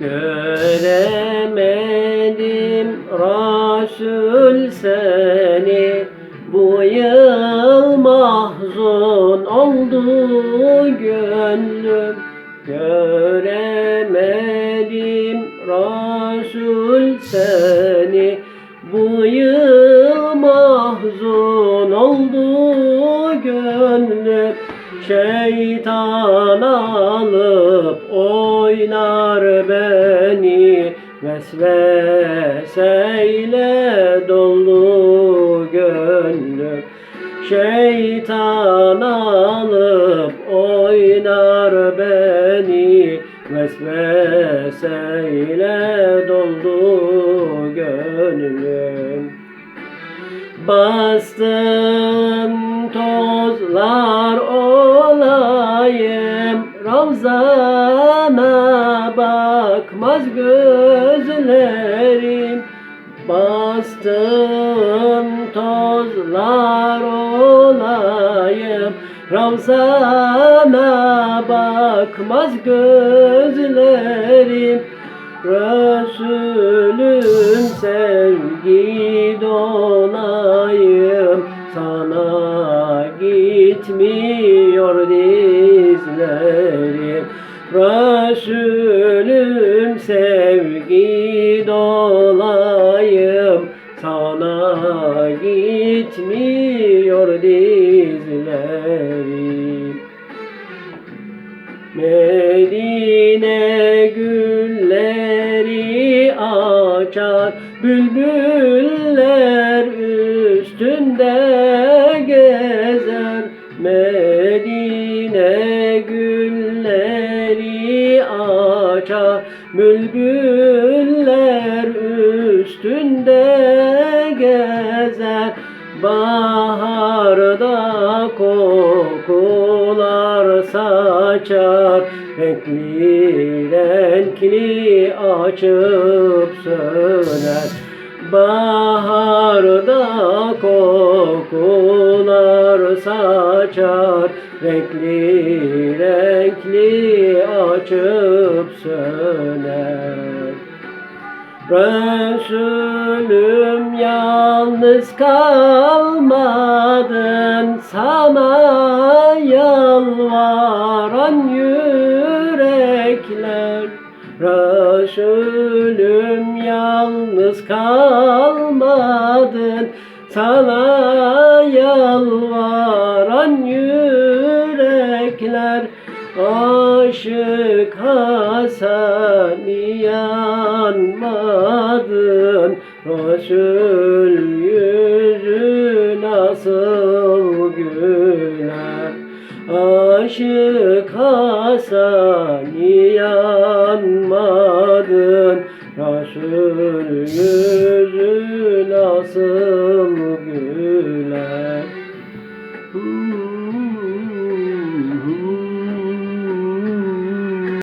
Göremedim Resul seni. Bu yıl mahzun oldu gönlüm. Göremedim Resul seni. Bu yıl Şeytan alıp oynar beni Vesveseyle doldu gönlüm. Şeytan alıp oynar beni Vesveseyle doldu gönlüm. Bastın olayım Ravzana bakmaz gözlerim. Bastın tozlar olayım. Ravzana bakmaz gözlerim. Resulüm sevgi dolayım dizlerim Resulüm sevgi dolayım. Sana gitmiyor dizlerim. Medine gülleri açar Bülbüller üstünde gezer. Medine Bülbüller üstünde gezer Baharda kokular saçar. Renkli renkli açıp söner Baharda kokular saçar. Renkli renkli açıp söner Resulüm yalnız kalmadın sana yalvaran yürekler. Resulüm yalnız kalmadın sana yalvaran yürekler aşık Hasan yanmadın. Resul yüzü nasıl güler? Aşık Hasan yanmadın. Resul yüzü